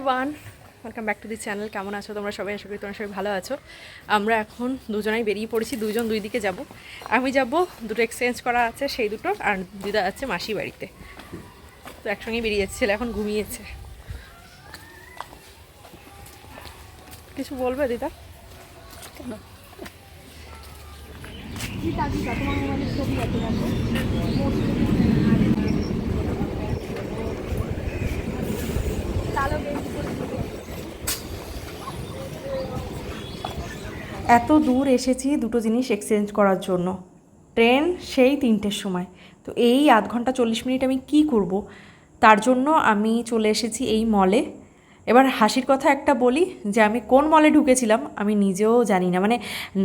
Everyone welcome back to the channel কেমন আছো তোমরা সবাই? আশা করি তোমরা সবাই ভালো আছো। আমরা এখন দুজনেই বেরিয়ে পড়েছি। দুজন দুই দিকে যাব। আমি যাব, দুটো এক্সচেঞ্জ করা আছে সেই দুটো, আর দিদা আছে মাসি বাড়িতে। তো একসঙ্গেই বেরিয়ে যাচ্ছে, ছেলে এখন ঘুমিয়েছে। কিছু বলবে দিদা? এত দূর এসেছি দুটো জিনিস এক্সচেঞ্জ করার জন্য। ট্রেন সেই তিনটের সময়। তো এই আধ ঘণ্টা চল্লিশ মিনিট আমি কি করব? তার জন্য আমি চলে এসেছি এই মলে এবার হাসির কথা একটা বলি যে আমি কোন মলে ঢুকেছিলাম আমি নিজেও জানি না। মানে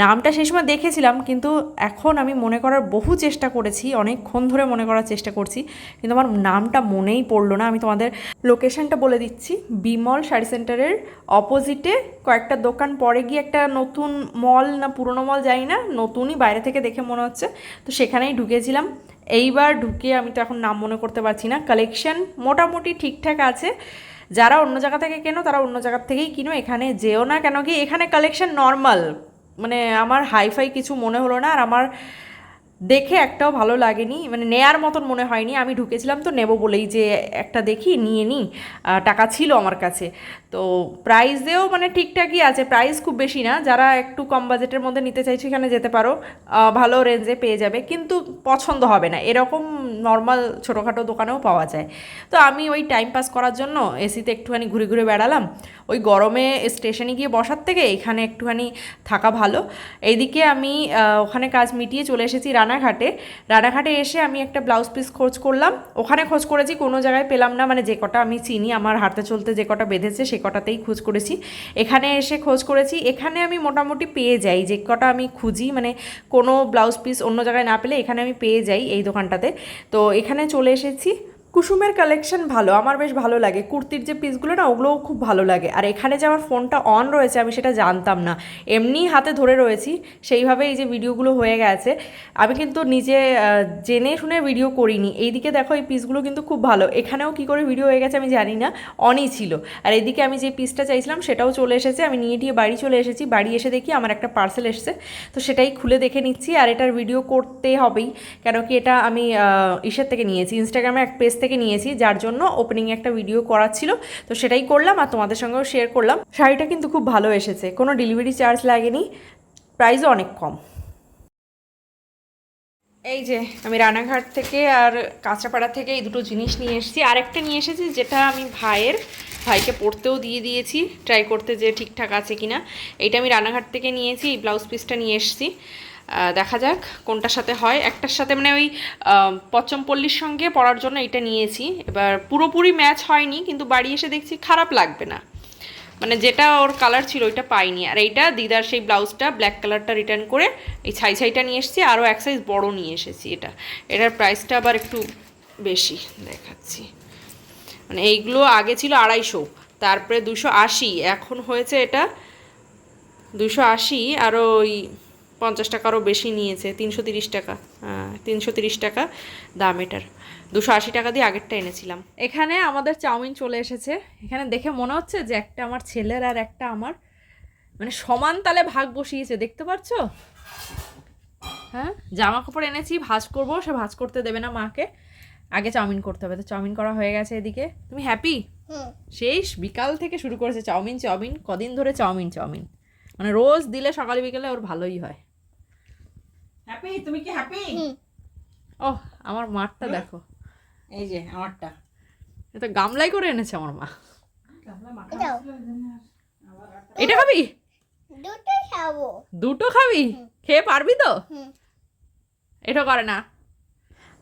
নামটা সেই সময় দেখেছিলাম কিন্তু এখন আমি মনে করার বহু চেষ্টা করেছি, অনেকক্ষণ ধরে মনে করার চেষ্টা করছি কিন্তু আমার নামটা মনেই পড়ল না। আমি তোমাদের লোকেশনটা বলে দিচ্ছি। বিমল শাড়ি সেন্টারের অপোজিটে কয়েকটা দোকান, পরে গিয়ে একটা নতুন মল না পুরনো মল জানি না, নতুনই বাইরে থেকে দেখে মনে হচ্ছে। তো সেখানেই ঢুকেছিলাম। এইবার ঢুকে আমি তো এখন নাম মনে করতে পারছি না। কালেকশন মোটামুটি ঠিকঠাক আছে। যারা অন্য জায়গা থেকে কেনো, তারা অন্য জায়গার থেকেই কিনো, এখানে যেও না কেন কি, এখানে কালেকশন নর্মাল মানে আমার হাইফাই কিছু মনে হলো না, আর আমার দেখে একটাও ভালো লাগেনি মানে নেয়ার মতন মনে হয়নি। আমি ঢুকেছিলাম তো নেব বলেই যে একটা দেখি, নিয়ে নিই টাকা ছিল আমার কাছে। তো প্রাইসেও মানে ঠিকঠাকই আছে, প্রাইস খুব বেশি না। যারা একটু কম বাজেটের মধ্যে নিতে চাইছে এখানে যেতে পারো ভালো রেঞ্জে পেয়ে যাবে। কিন্তু পছন্দ হবে না, এরকম নর্মাল ছোটোখাটো দোকানেও পাওয়া যায়। তো আমি ওই টাইম পাস করার জন্য এসিতে একটুখানি ঘুরে ঘুরে বেড়ালাম। ওই গরমে স্টেশনে গিয়ে বসার থেকে এখানে একটুখানি থাকা ভালো। এইদিকে আমি ওখানে কাজ মিটিয়ে চলে এসেছি রানাঘাটে। রানাঘাটে এসে আমি একটা ব্লাউজ পিস খোঁজ করলাম। ওখানে খোঁজ করেছি, কোনো জায়গায় পেলাম না। মানে যে কটা আমি চিনি, আমার হাঁটতে চলতে যে কটা বেঁধেছে, সে কটাতেই খোঁজ করেছি। এখানে এসে খোঁজ করেছি। এখানে আমি মোটামুটি পেয়ে যাই। যে কটা আমি খুঁজি মানে কোনো ব্লাউজ পিস অন্য জায়গায় না পেলে এখানে আমি পেয়ে যাই এই দোকানটাতে। তো এখানে চলে এসেছি। কুসুমের কালেকশন ভালো, আমার বেশ ভালো লাগে। কুর্তির যে পিসগুলো না, ওগুলোও খুব ভালো লাগে। আর এখানে যে আমার ফোনটা অন রয়েছে, আমি সেটা জানতাম না। এমনি হাতে ধরে রয়েছি সেইভাবে এই যে ভিডিওগুলো হয়ে গেছে। আমি কিন্তু নিজে জেনে শুনে ভিডিও করিনি। এইদিকে দেখো, এই পিসগুলো কিন্তু খুব ভালো। এখানেও কি করে ভিডিও হয়ে গেছে আমি জানি না অনই ছিল। আর এদিকে আমি যে পিসটা চাইছিলাম, সেটাও চলে এসেছে। আমি নিয়ে দিয়ে বাড়ি চলে এসেছি। বাড়ি এসে দেখি আমার একটা পার্সেল এসেছে। তো সেটাই খুলে দেখে নিচ্ছি। আর এটার ভিডিও করতে হবেই। কেন কি এটা আমি ইসের থেকে নিয়েছি। ইনস্টাগ্রামে এক পেজ থেকে নিয়েছি, যার জন্য ওপেনিং একটা ভিডিও করার ছিল। তো সেটাই করলাম আর তোমাদের সঙ্গেও শেয়ার করলাম। শাড়িটা কিন্তু খুব ভালো এসেছে, কোনো ডেলিভারি চার্জ লাগেনি প্রাইসও অনেক কম। এই যে, আমি রানাঘাট থেকে আর কাঁচরাপাড়া থেকে এই দুটো জিনিস নিয়ে এসেছি। আরেকটা নিয়ে এসেছি যেটা আমি ভাইয়ের, ভাইকে পড়তেও দিয়ে দিয়েছি ট্রাই করতে যে ঠিকঠাক আছে কিনা। এইটা আমি রানাঘাট থেকে নিয়েছি, এই ব্লাউজ পিসটা নিয়ে এসেছি। দেখা যাক কোনটার সাথে হয়। একটার সাথে মানে ওই পচ্চমপল্লির সঙ্গে পরার জন্য এটা নিয়েছি। এবার পুরোপুরি ম্যাচ হয়নি, কিন্তু বাড়ি এসে দেখছি খারাপ লাগবে না। মানে যেটা ওর কালার ছিল ওইটা পাইনি। আর এইটা দিদার সেই ব্লাউজটা ব্ল্যাক কালারটা রিটার্ন করে এই ছাই ছাইটা নিয়ে এসেছি, আরও এক সাইজ বড় নিয়ে এসেছি এটা। এটার প্রাইসটা আবার একটু বেশি দেখাচ্ছি। মানে এইগুলো আগে ছিল আড়াইশো, তারপরে দুশো আশি, এখন হয়েছে এটা দুশো আশি আরও ওই পঞ্চাশ টাকারও বেশি নিয়েছে তিনশো তিরিশ টাকা হ্যাঁ তিনশো তিরিশ টাকা দাম এটার। দুশো আশি টাকা দিয়ে আগেরটা এনেছিলাম। এখানে আমাদের চাউমিন চলে এসেছে। এখানে দেখে মনে হচ্ছে যে একটা আমার ছেলের আর একটা আমার মানে সমান তালে ভাগ বসিয়েছে দেখতে পাচ্ছ? হ্যাঁ জামা কাপড় এনেছি ভাজ করব সে ভাজ করতে দেবে না মাকে। আগে চাউমিন করতে হবে তো চাউমিন করা হয়ে গেছে এদিকে। তুমি হ্যাপি? শেষ বিকাল থেকে শুরু করেছে চাউমিন চাউমিন কদিন ধরে চাউমিন চাউমিন। মানে রোজ দিলে সকালে বিকেলে ওর ভালোই হয়। হ্যাপি তুমি কি হ্যাপি ও আমার মাঠটা দেখো। এই যে আমারটা। এটা গামলাই করে এনেছে আমার মা। এটা খাবি? দুটো খাব। দুটো খাবি? খেয়ে পারবি তো? এটা করে না।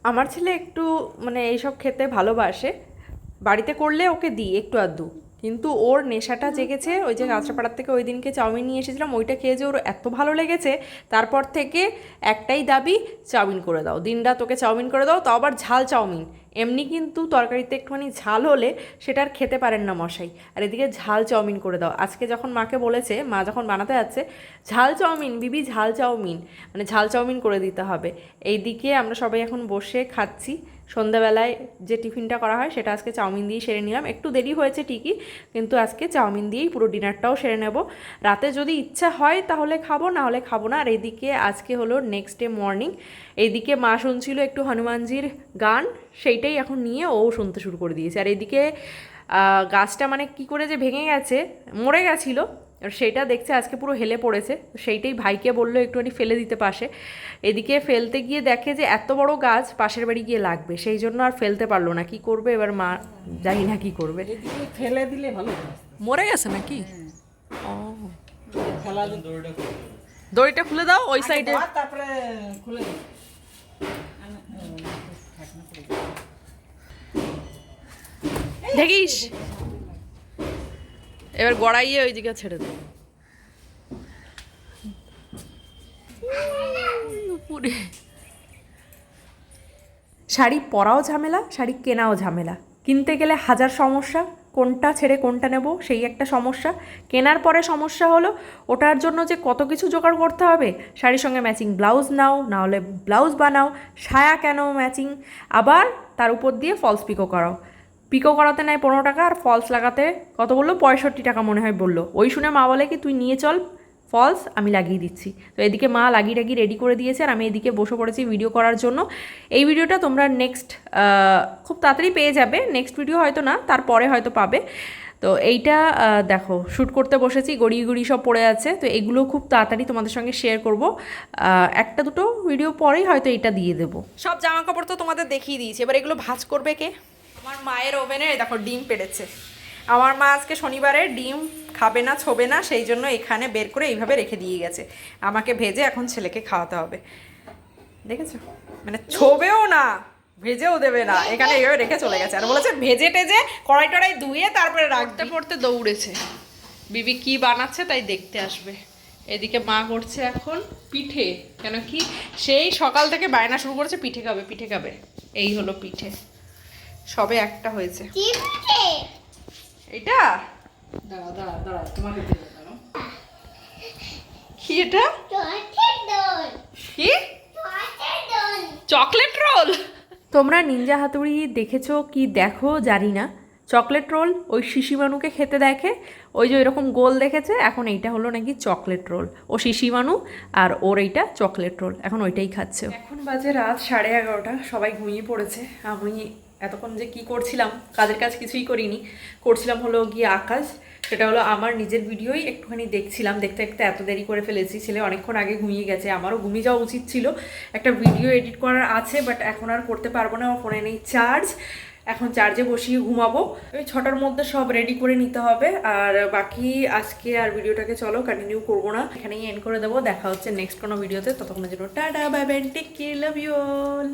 আমার ছেলে একটু মানে এইসব খেতে ভালোবাসে। বাড়িতে করলে ওকে দিই একটু আধটু। কিন্তু ওর নেশাটা জেগেছে, ওই যে কাঁচরাপাড়ার থেকে ওই দিনকে চাউমিন নিয়ে এসেছিলাম, ওইটা খেয়ে যে ওর এত ভালো লেগেছে, তারপর থেকে একটাই দাবি, চাউমিন করে দাও। দিনটা তোকে চাউমিন করে দাও তাও আবার ঝাল চাউমিন। এমনি কিন্তু তরকারিতে একটুখানি ঝাল হলে সেটা আর খেতে পারেন না মশাই। আর এদিকে ঝাল চাউমিন করে দাও। আজকে যখন মাকে বলেছে, মা যখন বানাতে যাচ্ছে, ঝাল চাউমিন, বিবি ঝাল চাউমিন মানে ঝাল চাউমিন করে দিতে হবে। এইদিকে আমরা সবাই এখন বসে খাচ্ছি। সন্ধ্যাবেলায় যে টিফিনটা করা হয়, সেটা আজকে চাউমিন দিয়েই সেরে নিলাম। একটু দেরি হয়েছে ঠিকই, কিন্তু আজকে চাউমিন দিয়েই পুরো ডিনারটাও সেরে নেব। রাতে যদি ইচ্ছা হয় তাহলে খাব, না হলে খাব না। আর এদিকে আজকে হলো নেক্সট ডে মর্নিং এইদিকে মা শুনছিল একটু হনুমানজির গান। সেইটাই এখন নিয়ে ও শুনতে শুরু করে দিয়েছে। আর এদিকে গাছটা মানে কি করে যে ভেঙে গেছে মরে গেছিল আর সেইটা দেখছে আজকে পুরো হেলে পড়েছে। সেইটাই ভাইকে বলল একটুখানি ফেলে দিতে পাশে। এদিকে ফেলতে গিয়ে দেখে যে এত বড় গাছ পাশের বাড়ি গিয়ে লাগবে সেই জন্য আর ফেলতে পারল না। কি করবে? এবার মা জানি না কি করবে। এদিকে ফেলে দিলে ভালো মরে গেছে নাকি? ও। দড়িটা খুলে দাও ওই সাইডে। তারপরে খুলে দিই আমি- ও, ঢাকনা করে দিই। দেখিস? এবার গড়াইয়ে ওই দিকে ছেড়ে দেবো উপরে শাড়ি পরাও ঝামেলা শাড়ি কেনাও ঝামেলা। কিনতে গেলে হাজার সমস্যা কোনটা ছেড়ে কোনটা নেব সেই একটা সমস্যা। কেনার পরে সমস্যা হলো ওটার জন্য যে কত কিছু জোগাড় করতে হবে শাড়ির সঙ্গে ম্যাচিং ব্লাউজ নাও না হলে ব্লাউজ বানাও সায়া কেন ম্যাচিং আবার তার উপর দিয়ে ফলস পিকো করাও। পিকো করাতে নেয় পনেরো টাকা আর ফলস লাগাতে কত বলল? পঁয়ষট্টি টাকা মনে হয় বলল। ওই শুনে মা বলে কি, তুই নিয়ে চল ফলস আমি লাগিয়ে দিচ্ছি। তো এদিকে মা লাগিয়ে টাগিয়ে রেডি করে দিয়েছে আর আমি এদিকে বসে পড়েছি ভিডিও করার জন্য। এই ভিডিওটা তোমরা নেক্সট খুব তাড়াতাড়ি পেয়ে যাবে। নেক্সট ভিডিও হয়তো না, তারপরে হয়তো পাবে। তো এইটা দেখো শ্যুট করতে বসেছি, গড়িয়ে গড়িয়ে সব পড়ে আছে। তো এগুলো খুব তাড়াতাড়ি তোমাদের সঙ্গে শেয়ার করব। একটা দুটো ভিডিও পরেই হয়তো এটা দিয়ে দেবো। সব জামা কাপড় তো তোমাদের দেখিয়ে দিয়েছি। এবার এগুলো ভাজ করবে কে? আমার মায়ের ওভেনে দেখো ডিম পেড়েছে। আমার মা আজকে শনিবারে ডিম খাবে না, ছোবে না, সেই জন্য এখানে বের করে এইভাবে রেখে দিয়ে গেছে। আমাকে ভেজে এখন ছেলেকে খাওয়াতে হবে। দেখেছ? মানে ছোবেও না, ভেজেও দেবে না। এখানে এইভাবে রেখে চলে গেছে। আর বলেছে ভেজে টেজে কড়াই টড়াই ধুয়ে তারপরে রাখতে পড়তে দৌড়েছে। বিবি কি বানাচ্ছে তাই দেখতে আসবে। এদিকে মা করছে এখন পিঠে। কেন কি? সেই সকাল থেকে বায়না শুরু করেছে, পিঠে খাবে পিঠে খাবে। এই হলো পিঠে। সবে একটা হয়েছে। এটা? দাঁড়া দাঁড়া দাঁড়া তোমাকে দিতে দাঁড়াও। কি এটা? কি? Chocolate role? তোমরা নিনজা হাতুড়ি দেখেছ কি দেখো জানি না। চকলেট রোল ওই শিশিমানুকে খেতে দেখে। ওই যে এরকম গোল দেখেছে এখন এইটা হলো নাকি চকলেট রোল। ও শিশিমানু আর ওর এইটা চকলেট রোল এখন ওইটাই খাচ্ছে এখন বাজে রাত সাড়ে এগারোটা সবাই ঘুমিয়ে পড়েছে আমি এতক্ষণ যে কি করছিলাম, কাজের কাজ কিছুই করিনি। করছিলাম হলো গিয়ে আকাশ, সেটা হলো আমার নিজের ভিডিওই একটুখানি দেখছিলাম, দেখতে দেখতে এত দেরি করে ফেলেছি, ছেলে অনেকক্ষণ আগে ঘুমিয়ে গেছে, আমারও ঘুমিয়ে যাওয়া উচিত ছিল। একটা ভিডিও এডিট করার আছে বাট এখন আর করতে পারব না, আমার ফোনে নেই চার্জ এখন চার্জে বসিয়ে ঘুমাবো। ওই ছটার মধ্যে সব রেডি করে নিতে হবে, আর বাকি আজকে আর ভিডিওটাকে চলো কন্টিনিউ করব না, এখানেই এন্ড করে দেবো, দেখা হচ্ছে নেক্সট কোনো ভিডিওতে ততক্ষণের জন্য tata bye bye take care love you all